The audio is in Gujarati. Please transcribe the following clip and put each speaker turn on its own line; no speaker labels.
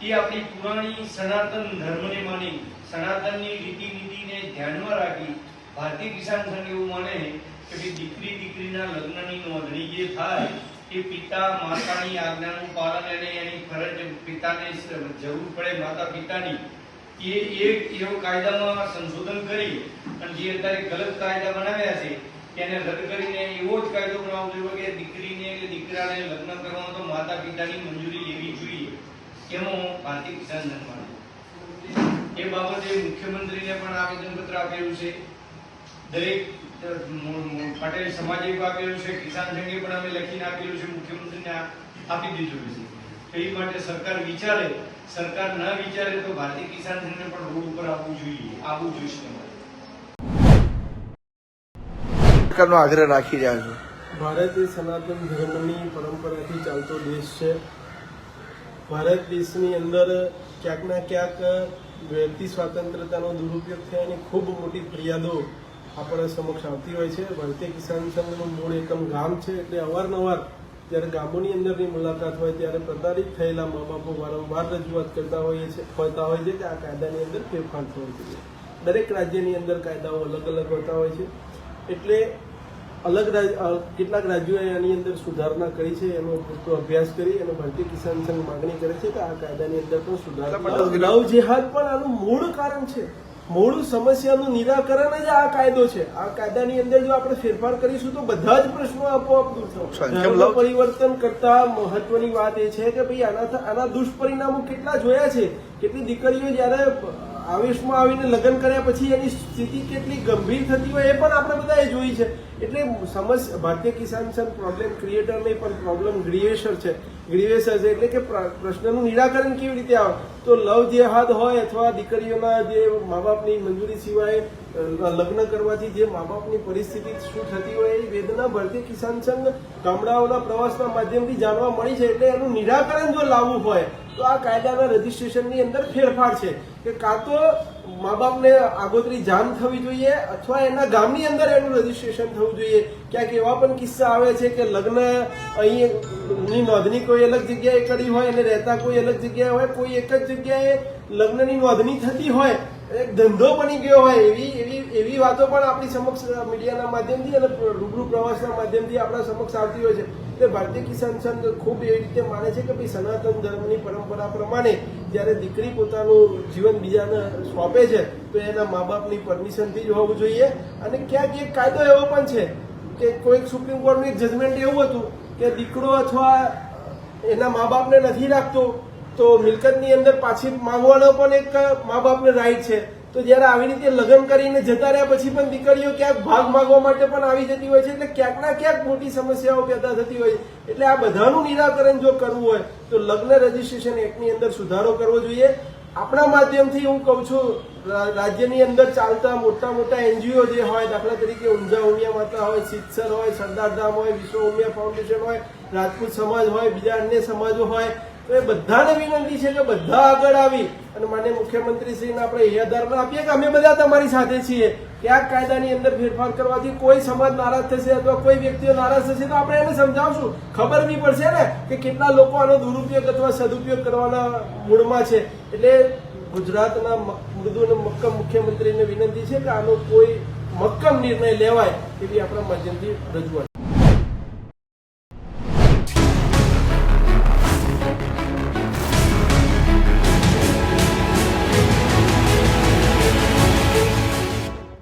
એ આપણી પુરાણી સનાતન ધર્મને માની, સનાતનની રીતિ ધ્યાનમાં રાખી ભારતીય કિસાન સંઘ એવું માને કે દીકરી દીકરીના લગ્નની નોંધણી જે થાય એ પિતા માતાની આજ્ઞાનું પાલન અને એની ફરજ પિતાને જરૂર પડે, માતા પિતાની. એ એક એવો કાયદામાં સંશોધન કરી અને જે અત્યારે ગલત કાયદા બનાવ્યા છે એને રદ કરીને એવો જ કાયદો બનાવવો જોઈએ કે દીકરીને કે દીકરાને લગ્ન કરવાનો તો માતા પિતાની મંજૂરી લેવી જોઈએ. એમાં હું ભારતીય કિસાન સંઘ એ બાબતે મુખ્યમંત્રીને પણ આવેદનપત્ર આપેલું છે. દરેક પટેલ સમાજે આપેલું છે. કિસાન સંઘે પણ અમે લખીને આપેલું છે. મુખ્યમંત્રીને આપી દીધું છે. એ માટે સરકાર વિચારે. સરકાર ન વિચારે તો ભારતીય કિસાન સંઘને પણ રોડ ઉપર આવવું જોઈએ. આવવું જોઈશે અમારે.
પ્રકારનો આગ્રહ રાખી રહ્યા છો.
ભારત એ સનાતન ધર્મની પરંપરાથી ચાલતો દેશ છે. ભારત દેશની અંદર ક્યાંક ના ક્યાંક વ્યક્તિ સ્વાતંત્રતાનો દુરુપયોગ થયાની ખૂબ મોટી ફરિયાદો આપણા સમક્ષ આવતી હોય છે. ભારતીય કિસાન સંઘનું મૂળ એકમ ગામ છે એટલે અવારનવાર જ્યારે ગામોની અંદરની મુલાકાત હોય ત્યારે પ્રતારિત થયેલા મા બાપો વારંવાર રજૂઆત કરતા હોઈએ છે, હોતા હોય છે કે આ કાયદાની અંદર ફેરફાર થવો જોઈએ દરેક રાજ્યની અંદર કાયદાઓ અલગ અલગ હોતા હોય છે. એટલે અલગ કેટલાક રાજ્યોએ આની અંદર સુધારણા કરી છે એનો પૂરતો અભ્યાસ કરી અને ભારતીય કિસાન સંઘ માગણી કરે છે કે આ કાયદાની અંદર પણ સુધારણા લવ જેહાદ પણ આનું મૂળ કારણ છે. મૂળ સમસ્યાનું નિરાકરણ જ આ કાયદો છે. આ કાયદાની અંદર જો આપણે ફેરફાર કરીશું તો બધા જ પ્રશ્નો આપોઆપ દૂર થશે. પરિવર્તન કરતા મહત્વની વાત એ છે કે ભાઈ આના આના દુષ્પરિણામો કેટલા જોયા છે? કેટલી દીકરીઓ જ્યારે આવેશમાં આવીને લગ્ન કર્યા પછી એની સ્થિતિ કેટલી ગંભીર થતી હોય એ પણ આપણે બધાએ જોઈ છે. એટલે સમસ્યા ભારતીય કિસાન સંઘ પ્રોબ્લેમ ક્રિએટર નહીં, પણ પ્રોબ્લેમ ગ્રીવેશર છે. ગ્રીવેશર છે એટલે કે પ્રશ્નનું નિરાકરણ કેવી રીતે આવે? તો લવ જેહાદ હોય અથવા દીકરીઓના જે મા બાપની મંજૂરી સિવાય લગ્ન કરવાથી જે મા બાપની પરિસ્થિતિ શું થતી હોય એ વેદના ભારતીય કિસાન સંઘ ગામડાઓના પ્રવાસના માધ્યમથી જાણવા મળી છે એટલે એનું નિરાકરણ જો લાવવું હોય, તો આ કાયદાના રજીસ્ટ્રેશનની અંદર ફેરફાર છે કે કાં તો મા બાપને આગોતરી જાણ થવી જોઈએ અથવા એના ગામની અંદર એનું રજીસ્ટ્રેશન થવું જોઈએ? ક્યાંક એવા પણ કિસ્સા આવે છે કે લગ્ન અહીંની નોંધણી કોઈ અલગ જગ્યાએ કરી હોય અને રહેતા કોઈ અલગ જગ્યાએ હોય, કોઈ એક જ જગ્યાએ લગ્નની નોંધણી થતી હોય એક ધંધો બની ગયો હોય એવી એવી એવી વાતો પણ આપણી સમક્ષ મીડિયાના માધ્યમથી અને રૂબરૂ પ્રવાસના માધ્યમથી આપણા સમક્ષ આવતી હોય છે. એટલે ભારતીય કિસાન સંઘ ખૂબ એવી રીતે માને છે કે ભાઈ સનાતન ધર્મની પરંપરા પ્રમાણે જ્યારે દીકરી પોતાનું જીવન બીજાને સોંપે છે, તો એના મા બાપની પરમિશનથી જ હોવું જોઈએ. અને ક્યાંક એક કાયદો એવો પણ છે કે કોઈક સુપ્રીમ કોર્ટનું એક જજમેન્ટ એવું હતું કે દીકરો અથવા એના મા બાપને નથી રાખતો તો મિલકતની અંદર પાછી માંગવાનો પણ એક મા બાપને રાઈટ છે. તો જ્યારે આવી રીતે લગ્ન કરીને જતા રહ્યા, પછી પણ દીકરીઓ ક્યાંક ભાગ માંગવા માટે પણ આવી જતી હોય છે, એટલે ક્યાંક ના ક્યાંક મોટી સમસ્યાઓ પેદા થતી હોય એટલે આ બધાનું નિરાકરણ જો કરવું હોય, તો લગ્ન રજીસ્ટ્રેશન એક્ટની અંદર સુધારો કરવો જોઈએ. આપણા માધ્યમથી હું કહું છું રાજ્યની અંદર ચાલતા મોટા મોટા એનજીઓ જે હોય, દાખલા તરીકે ઊંઝા ઉમિયા માતા હોય સિત્સર હોય સરદારધામ હોય, વિશ્વ ઉમિયા ફાઉન્ડેશન હોય, રાજપૂત સમાજ હોય, બીજા અન્ય સમાજો હોય તો એ બધાને વિનંતી છે કે બધા આગળ આવી. અને માન્ય મુખ્યમંત્રી શ્રીને આપણે એ ધારણા આપીએ કે અમે બધા તમારી સાથે છીએ. કે આ કાયદાની અંદર ફેરફાર કરવાથી કોઈ સમાજ નારાજ થશે અથવા કોઈ વ્યક્તિઓ નારાજ થશે તો આપણે એને સમજાવશું. ખબર બી પડશે ને કે કેટલા લોકો આનો દુરુપયોગ અથવા સદુપયોગ કરવાના મૂળમાં છે. એટલે ગુજરાતના મૃદુ અને મક્કમ મુખ્યમંત્રીને વિનંતી છે કે આનો કોઈ મક્કમ નિર્ણય લેવાય એવી આપણા માધ્યમથી રજૂઆત